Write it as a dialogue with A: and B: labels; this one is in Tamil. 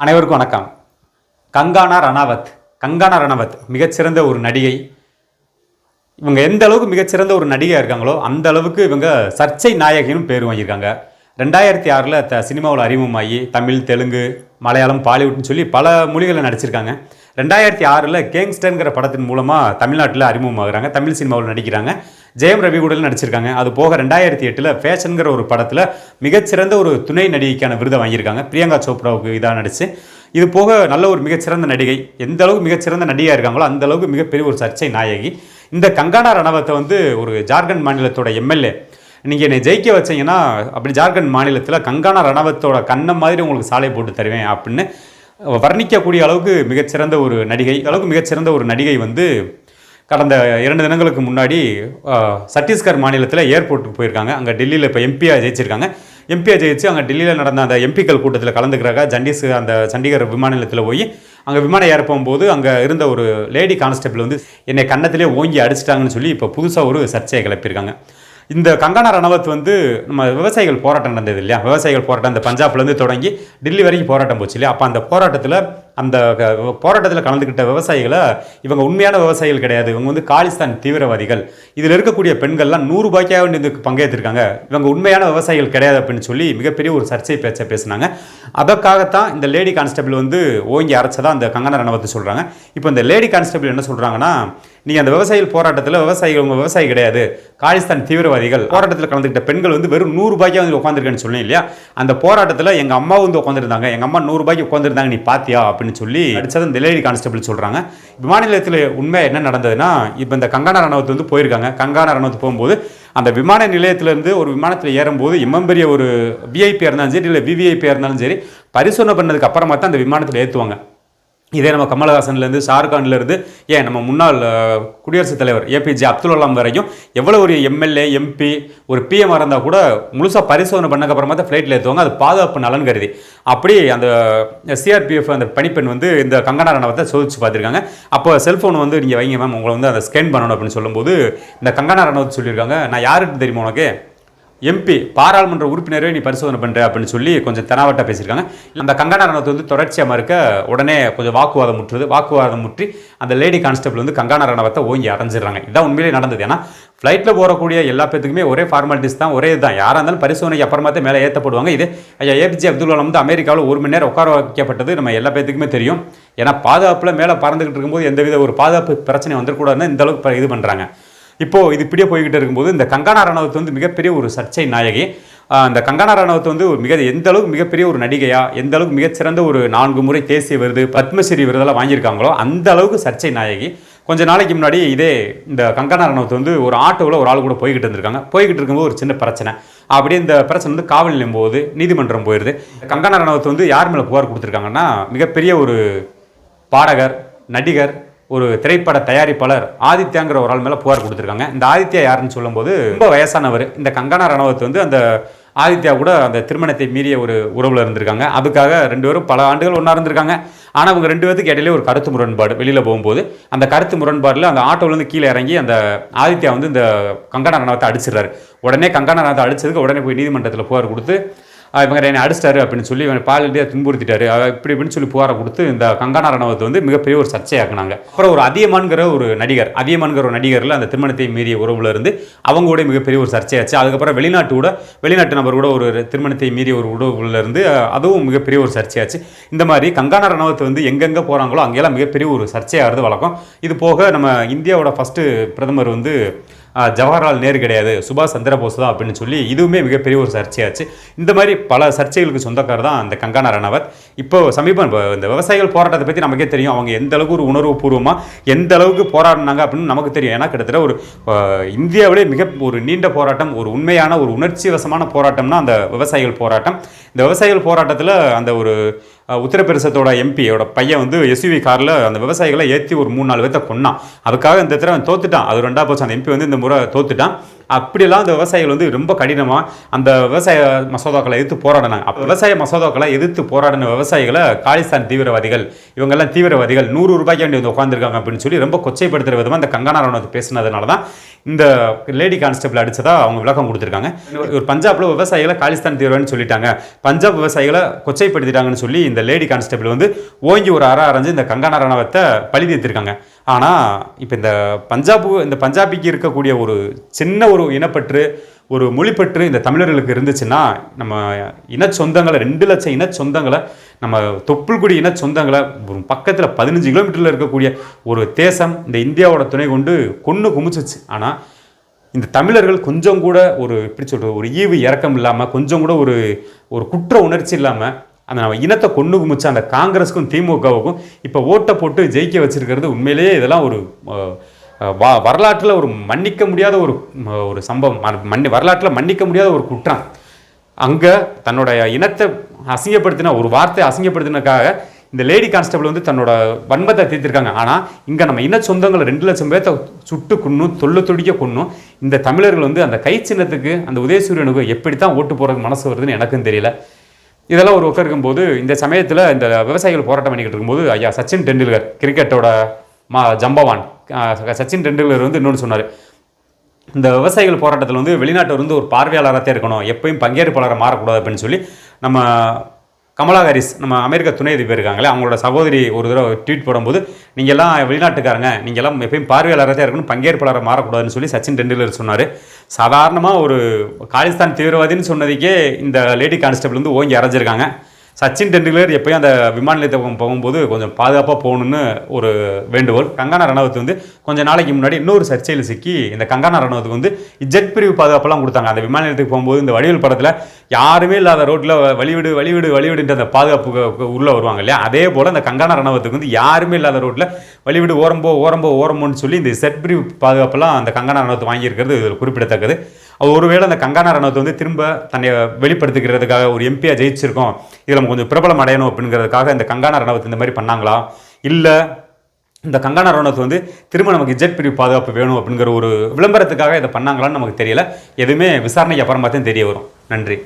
A: அனைவருக்கும் வணக்கம். கங்கானா ரணாவத் கங்கானா ரணாவத் மிகச்சிறந்த ஒரு நடிகை. இவங்க எந்த அளவுக்கு மிகச்சிறந்த ஒரு நடிகையாக இருக்காங்களோ அந்த அளவுக்கு இவங்க சர்ச்சை நாயகின்னு பேர் வாங்கியிருக்காங்க. ரெண்டாயிரத்தி ஆறில் த சினிமாவில் அறிமுகமாகி தமிழ் தெலுங்கு மலையாளம் பாலிவுட்னு சொல்லி பல மொழிகளில் நடிச்சிருக்காங்க. ரெண்டாயிரத்தி ஆறில் கேங்ஸ்டர்ங்கிற படத்தின் மூலமாக தமிழ்நாட்டில் அறிமுகமாகுறாங்க. தமிழ் சினிமாவில் நடிக்கிறாங்க. ஜெயம் ரவி கூட நடிச்சிருக்காங்க. அது போக ரெண்டாயிரத்தி எட்டில் ஃபேஷனுங்கிற ஒரு படத்தில் மிகச்சிறந்த ஒரு துணை நடிகைக்கான விருதை வாங்கியிருக்காங்க. பிரியங்கா சோப்ராவுக்கு இதாக நடிச்சு. இது போக நல்ல ஒரு மிகச்சிறந்த நடிகை. எந்த அளவுக்கு மிகச்சிறந்த நடிகையாக இருக்காங்களோ அந்த அளவுக்கு மிகப்பெரிய ஒரு சர்ச்சை நாயகி. இந்த கங்கானா ரணவத்தை வந்து ஒரு ஜார்க்கண்ட் மாநிலத்தோட எம்எல்ஏ. நீங்கள் என்னை ஜெயிக்க வச்சீங்கன்னா அப்படி ஜார்க்கண்ட் மாநிலத்தில் கங்கானா ரணவத்தோட கண்ணை மாதிரி உங்களுக்கு சாலை போட்டு தருவேன் அப்படின்னு வர்ணிக்கக்கூடிய அளவுக்கு மிகச்சிறந்த ஒரு நடிகை அளவுக்கு மிகச்சிறந்த ஒரு நடிகை வந்து கடந்த இரண்டு தினங்களுக்கு முன்னாடி சத்தீஸ்கர் மாநிலத்தில் ஏர்போர்ட்டுக்கு போயிருக்காங்க. அங்கே டெல்லியில் இப்போ எம்பியாக ஜெயிச்சிருக்காங்க. எம்பியாக ஜெயிச்சு அங்கே டெல்லியில் நடந்த அந்த எம்பிக்கள் கூட்டத்தில் கலந்துக்கிறாங்க. ஜண்டிஸ் அந்த சண்டிகர் விமான நிலையத்தில் போய் அங்கே விமானம் ஏற போகும்போது அங்கே இருந்த ஒரு லேடி கான்ஸ்டபிள் வந்து என்னை கன்னத்திலே ஓங்கி அடிச்சிட்டாங்கன்னு சொல்லி இப்போ புதுசாக ஒரு சர்ச்சையை கிளப்பியிருக்காங்க. இந்த கங்கனா ரணவத் வந்து நம்ம விவசாயிகள் போராட்டம் நடந்தது இல்லையா? விவசாயிகள் போராட்டம் அந்த பஞ்சாப்லேருந்து தொடங்கி டெல்லி வரைக்கும் போராட்டம் போச்சு இல்லையா? அப்போ அந்த போராட்டத்தில் அந்த க- போராட்டத்தில் கலந்துக்கிட்ட விவசாயிகளை இவங்க உண்மையான விவசாயிகள் கிடையாது. இவங்க வந்து காலிஸ்தான் தீவிரவாதிகள். இதில் இருக்கக்கூடிய பெண்கள்லாம் நூறு ரூபாய்க்காக வேண்டி இதுக்கு பங்கேற்றிருக்காங்க. இவங்க உண்மையான விவசாயிகள் கிடையாது அப்படின்னு சொல்லி மிகப்பெரிய ஒரு சர்ச்சை பேச்சை பேசினாங்க. அதற்காகத்தான் இந்த லேடி கான்ஸ்டபிள் வந்து ஓங்கி அரைச்சதா அந்த கங்கனா ரணவத்தை சொல்கிறாங்க இப்போ இந்த லேடி கான்ஸ்டபிள் என்ன சொல்கிறாங்கன்னா நீங்கள் அந்த விவசாயிகள் போராட்டத்தில் விவசாயிகள் உங்கள் விவசாயி கிடையாது. காலிஸ்தான் தீவிரவாதிகள் போராட்டத்தில் கலந்துக்கிட்ட பெண்கள் வந்து வெறும் நூறுரூபாய்க்கு வந்து உட்காந்துருக்கேன்னு சொன்னேன் இல்லையா? அந்த போராட்டத்தில் எங்கள் அம்மா வந்து உட்காந்துருந்தாங்க எங்கள் அம்மா நூறுபாய்க்கு உட்காந்துருந்தாங்க நீ பாத்தியா? அப்படின்னு சொல்லி அடிச்சது இந்த லேடி கான்ஸ்டபிள் சொல்கிறாங்க விமான நிலையத்தில் உண்மை என்ன நடந்ததுன்னா இப்போ இந்த கங்கானா ரணவத் வந்து போயிருக்காங்க. கங்கானா ரணவத் போகும்போது அந்த விமான நிலையத்திலேருந்து ஒரு விமானத்தில் ஏறும்போது இம்மம்பெரிய ஒரு விஐபியாக இருந்தாலும் சரி இல்லை விவிஐபியாக இருந்தாலும் சரி பரிசோதனை பண்ணதுக்கு அப்புறமா தான் அந்த விமானத்தில் ஏற்றுவாங்க இதே நம்ம கமலஹாசன்லேருந்து ஷாருக்கான்லேருந்து ஏன் நம்ம முன்னாள் குடியரசுத் தலைவர் ஏபிஜே அப்துல் கலாம் வரைக்கும் எவ்வளோ ஒரு எம்எல்ஏ எம்பி ஒரு பிஎம் இருந்தால் கூட முழுசாக பரிசோதனை பண்ணக்கப்புறமா தான் ஃப்ளைட்டில் ஏற்றுவாங்க அது பாதுகாப்பு நலன் கருதி. அப்படி அந்த சிஆர்பிஎஃப் அந்த பணிப்பெண் வந்து இந்த கங்கனா ரணவத்தை சோதிச்சு பார்த்துருக்காங்க. அப்போ செல்ஃபோன் வந்து நீங்கள் வைங்க மேம் உங்களை வந்து அதை ஸ்கேன் பண்ணணும் அப்படின்னு சொல்லும்போது இந்த கங்கனா ரணவத் சொல்லியிருக்காங்க. நான் யாருக்கு தெரியுமா உனக்கு? எம்பி பாராளுமன்ற உறுப்பினரே நீ பரிசோதனை பண்ணுற அப்படின்னு சொல்லி கொஞ்சம் தெனாவட்டா பேசியிருக்காங்க. அந்த கங்கனா ரணவத் வந்து தொடர்ச்சியாக இருக்க உடனே கொஞ்சம் வாக்குவாதம் முற்றுது. வாக்குவாதம் முற்றி அந்த லேடி கான்ஸ்டபிள் வந்து கங்கனா ரணவத்தை ஓங்கி அரைஞ்சிடுறாங்க இதான் உண்மையிலே நடந்தது. ஏன்னா ஃப்ளைட்டில் போகக்கூடிய எல்லா பேத்துக்குமே ஒரே ஃபார்மாலிட்டிஸ் தான் ஒரே தான் யாராக இருந்தாலும் பரிசோதனைக்கு அப்புறமா தான் மேலே ஏற்றப்படுவாங்க இது ஐயா ஏபிஜே அப்துல் கலாம் வந்து அமெரிக்காவில் ஒரு மணி நேரம் உட்கார வைக்கப்பட்டது நம்ம எல்லா பேத்துக்குமே தெரியும். ஏன்னா பாதுகாப்பில் மேலே பறந்துக்கிட்டு இருக்கும்போது எந்தவித ஒரு பாதுகாப்பு பிரச்சனை வந்துடக்கூடாதுன்னு இந்த அளவுக்கு இது பண்ணுறாங்க இப்போது இது இப்படியே போய்கிட்டு இருக்கும்போது இந்த கங்கனா ரணவத்து வந்து மிகப்பெரிய ஒரு சர்ச்சை நாயகி. அந்த கங்கனா ரணவத் வந்து ஒரு மிக எந்த அளவுக்கு மிகப்பெரிய ஒரு நடிகையா எந்த அளவுக்கு மிகச்சிறந்த ஒரு நான்கு முறை தேசிய விருது பத்மஸ்ரீ விருதெல்லாம் வாங்கியிருக்காங்களோ அந்த அளவுக்கு சர்ச்சை நாயகி. கொஞ்ச நாளைக்கு முன்னாடி இதே இந்த கங்கனா ரணவத்து வந்து ஒரு ஆட்டோவில் ஒரு ஆள் கூட போய்கிட்டு இருந்திருக்காங்க. போய்கிட்டு இருக்கும்போது ஒரு சின்ன பிரச்சனை. அப்படியே இந்த பிரச்சனை வந்து காவல் நிலையம் போகுது நீதிமன்றம் போயிடுது கங்கனா ரணவத் வந்து யார் மேலே புகார் கொடுத்துருக்காங்கன்னா மிகப்பெரிய ஒரு பாடகர் நடிகர் ஒரு திரைப்பட தயாரிப்பாளர் ஆதித்யாங்கிற ஒரு ஆள் மேலே புகார் கொடுத்துருக்காங்க. இந்த ஆதித்யா யாருன்னு சொல்லும்போது ரொம்ப வயசானவர். இந்த கங்கனா ரணவத் வந்து அந்த ஆதித்யா கூட அந்த திருமணத்தை மீறிய ஒரு உறவில் இருந்திருக்காங்க. அதுக்காக ரெண்டு பேரும் பல ஆண்டுகள் ஒன்றா இருந்திருக்காங்க. ஆனால் அவங்க ரெண்டு பேருக்கு இடையிலே ஒரு கருத்து முரண்பாடு வெளியில் போகும்போது அந்த கருத்து முரண்பாடில் அந்த ஆட்டோலேருந்து கீழே இறங்கி அந்த ஆதித்யா வந்து இந்த கங்கனா ரணவத்தை அடிச்சிடுறாரு. உடனே கங்கனா ரணத்தை அடிச்சதுக்கு உடனே போய் நீதிமன்றத்தில் புகார் கொடுத்து இவங்க என்னை அடிச்சிட்டாரு அப்படின்னு சொல்லி இவன் பாலிட்டியாக துன்புறுத்திட்டாரு. இப்படி இப்படின்னு சொல்லி புகாரை கொடுத்து இந்த கங்கானா ரணவத்தை வந்து மிகப்பெரிய ஒரு சர்ச்சையாக்குனாங்க. அப்புறம் ஒரு அதியமான்கிற ஒரு நடிகர் அதியமான்கிற ஒரு நடிகரில் அந்த திருமணத்தை மீறிய உறவுல இருந்து அவங்க கூட மிகப்பெரிய ஒரு சர்ச்சையாச்சு. அதுக்கப்புறம் வெளிநாட்டு கூட வெளிநாட்டு நபர் கூட ஒரு திருமணத்தை மீறிய ஒரு உறவுல இருந்து அதுவும் மிகப்பெரிய ஒரு சர்ச்சையாச்சு. இந்த மாதிரி கங்கானா ரணவத்தை வந்து எங்கெங்கே போகிறாங்களோ அங்கெல்லாம் மிகப்பெரிய ஒரு சர்ச்சையாகிறது வழக்கம். இது போக நம்ம இந்தியாவோட ஃபஸ்ட்டு பிரதமர் வந்து ஜவஹர்லால் நேரு கிடையாது சுபாஷ் சந்திரபோஸ் தான் அப்படின்னு சொல்லி இதுவுமே மிகப்பெரிய ஒரு சர்ச்சையாச்சு. இந்த மாதிரி பல சர்ச்சைகளுக்கு சொந்தக்காரர் தான் அந்த கங்கானா ரணவத். இப்போ சமீபம் இப்போ இந்த விவசாயிகள் போராட்டத்தை பற்றி நமக்கே தெரியும். அவங்க எந்த அளவுக்கு ஒரு உணர்வு பூர்வமாக எந்த அளவுக்கு போராடினாங்க அப்படின்னு நமக்கு தெரியும். ஏன்னா கிட்டத்தட்ட ஒரு இந்தியாவிலே மிக ஒரு நீண்ட போராட்டம் ஒரு உண்மையான ஒரு உணர்ச்சி வசமான போராட்டம்னா அந்த விவசாயிகள் போராட்டம். இந்த விவசாயிகள் போராட்டத்தில் அந்த ஒரு உத்தரப்பிரதேசத்தோட எம்பியோட பையன் வந்து எஸ்யூவி காரில் அந்த விவசாயிகளை ஏற்றி ஒரு மூணு நாலு பேர்த்த கொன்னான். அதுக்காக இந்த தடவை தோத்துட்டான். அது ரெண்டா போச்சு. அந்த எம்பி வந்து இந்த முறை தோத்துட்டான். அப்படிலாம் அந்த விவசாயிகள் வந்து ரொம்ப கடினமாக அந்த விவசாய மசோதாக்களை எதிர்த்து போராடினாங்க. அப்போ விவசாய மசோதாக்களை எதிர்த்து போராடின விவசாயிகளை காலிஸ்தான் தீவிரவாதிகள் இவங்கெல்லாம் தீவிரவாதிகள் நூறு ரூபாய்க்கு வேண்டி வந்து உட்காந்துருக்காங்க அப்படின்னு சொல்லி ரொம்ப கொச்சைப்படுத்துகிற விதமாக அந்த கங்கனா ரனவத் பேசினதுனால தான் இந்த லேடி கான்ஸ்டபிள் அடித்ததாக அவங்க விளக்கம் கொடுத்துருக்காங்க. ஒரு பஞ்சாபில் விவசாயிகளை காலிஸ்தான் தீவிரவாதின்னு சொல்லிட்டாங்க. பஞ்சாப் விவசாயிகளை கொச்சைப்படுத்திட்டாங்கன்னு சொல்லி இந்த லேடி கான்ஸ்டபிள் வந்து ஓங்கி ஒரு அற அரைஞ்சு இந்த கங்கனா ரணவத்தை பழி தீர்த்திருக்காங்க ஆனால் இப்போ இந்த பஞ்சாபு இந்த பஞ்சாபிக்கு இருக்கக்கூடிய ஒரு சின்ன ஒரு இனப்பற்று ஒரு மொழிப்பற்று இந்த தமிழர்களுக்கு இருந்துச்சுன்னா நம்ம இன சொந்தங்களை ரெண்டு லட்சம் இன சொந்தங்களை நம்ம தொப்புள்குடி இன சொந்தங்களை ஒரு பக்கத்தில் பதினஞ்சு கிலோமீட்டரில் இருக்கக்கூடிய ஒரு தேசம் இந்த இந்தியாவோட துணை கொண்டு கொன்று குமிச்சிச்சு. ஆனால் இந்த தமிழர்கள் கொஞ்சம் கூட ஒரு எப்படி சொல்கிறது ஒரு ஈவு இறக்கம் இல்லாமல் கொஞ்சம் கூட ஒரு ஒரு குற்ற உணர்ச்சி இல்லாமல் அந்த நம்ம இனத்தை கொண்டு குமிச்ச அந்த காங்கிரஸுக்கும் திமுகவுக்கும் இப்போ ஓட்டை போட்டு ஜெயிக்க வச்சிருக்கிறது உண்மையிலேயே இதெல்லாம் ஒரு வா வரலாற்றில் ஒரு மன்னிக்க முடியாத ஒரு ஒரு சம்பவம். மன்னி வரலாற்றில் மன்னிக்க முடியாத ஒரு குற்றம். அங்கே தன்னோட இனத்தை அசிங்கப்படுத்தின ஒரு வார்த்தை அசிங்கப்படுத்தினதுக்காக இந்த லேடி கான்ஸ்டபிள் வந்து தன்னோட வன்மத்தை தீர்த்திருக்காங்க. ஆனால் இங்கே நம்ம இன சொந்தங்களை ரெண்டு லட்சம் பேர்த்த சுட்டு கொன்னும் தொல்லை துடிக்க கொன்னும் இந்த தமிழர்கள் வந்து அந்த கை சின்னத்துக்கு அந்த உதயசூரியனுக்கு எப்படி தான் ஓட்டு போகிறதுக்கு மனசு வருதுன்னு எனக்கும் தெரியல. இதெல்லாம் ஒரு பக்கம் இருக்கும்போது இந்த சமயத்தில் இந்த விவசாயிகள் போராட்டம் பண்ணிக்கிட்டு இருக்கும்போது ஐயா சச்சின் டெண்டுல்கர் கிரிக்கெட்டோட மா ஜம்பவான் சச்சின் டெண்டுல்கர் வந்து இன்னொன்று சொன்னார். இந்த விவசாயிகள் போராட்டத்தில் வந்து வெளிநாட்டில் வந்து ஒரு பார்வையாளராக இருக்கணும். எப்பயும் பங்கேற்பாளராக மாறக்கூடாது அப்படின்னு சொல்லி நம்ம கமலா ஹாரிஸ் நம்ம அமெரிக்க துணை அதிபர் இருக்காங்களே அவங்களோட சகோதரி ஒரு தடவை ட்வீட் போடும்போது நீங்கள் எல்லாம் வெளிநாட்டுக்காரங்க நீங்கள் எல்லாம் எப்பயும் பார்வையாளராக தான் இருக்கணும் பங்கேற்பாளராக மாறக்கூடாதுன்னு சொல்லி சச்சின் டெண்டுல்கர் சொன்னார். சாதாரணமாக ஒரு காலிஸ்தான் தீவிரவாதின்னு சொன்னதுக்கே இந்த லேடி கான்ஸ்டபிள் வந்து ஓங்கி அரைஞ்சிருக்காங்க. சச்சின் டெண்டுல்கர் எப்பயும் அந்த விமான நிலையத்துக்கு போகும்போது கொஞ்சம் பாதுகாப்பாக போகணுன்னு ஒரு வேண்டுகோள். கங்கானா ரணவத் வந்து கொஞ்ச நாளைக்கு முன்னாடி இன்னொரு சர்ச்சையில் சிக்கி இந்த கங்கானா ரணவத்துக்கு வந்து ஜெட் பிரிவு பாதுகாப்பெல்லாம் கொடுத்தாங்க. அந்த விமான நிலையத்துக்கு போகும்போது இந்த வடிவில் படத்தில் யாருமே இல்லாத ரோட்டில் வழிவிடு வழிவிடு வழிவிடுன்ற அந்த பாதுகாப்பு உள்ளே வருவாங்க இல்லையா? அதே போல் அந்த கங்கானா ரணவத்துக்கு வந்து யாருமே இல்லாத ரோட்டில் வழிவிடு ஓரம்போ ஓரம்போ ஓரம்போன்னு சொல்லி இந்த செட் பிரிவு பாதுகாப்பெல்லாம் அந்த கங்கானா ரணவத்தை வாங்கியிருக்கிறது இதில் குறிப்பிடத்தக்கது. ஒருவேளை அந்த கங்கானா ரணவத்தை வந்து திரும்ப தன்னை வெளிப்படுத்திக்கிறதுக்காக ஒரு எம்பியாக ஜெயிச்சிருக்கோம். இதில் நம்ம கொஞ்சம் பிரபலம் அடையணும் அப்படிங்கிறதுக்காக இந்த கங்கானா ரணவத் இந்த மாதிரி பண்ணாங்களா? இல்லை இந்த கங்கானா ரணவத் வந்து திரும்ப நமக்கு ஜெட் பிரிவு பாதுகாப்பு வேணும் அப்படிங்கிற ஒரு விளம்பரத்துக்காக இதை பண்ணாங்களான்னு நமக்கு தெரியல. எதுவுமே விசாரணைக்கு அப்புறமா தான் தெரிய வரும். நன்றி.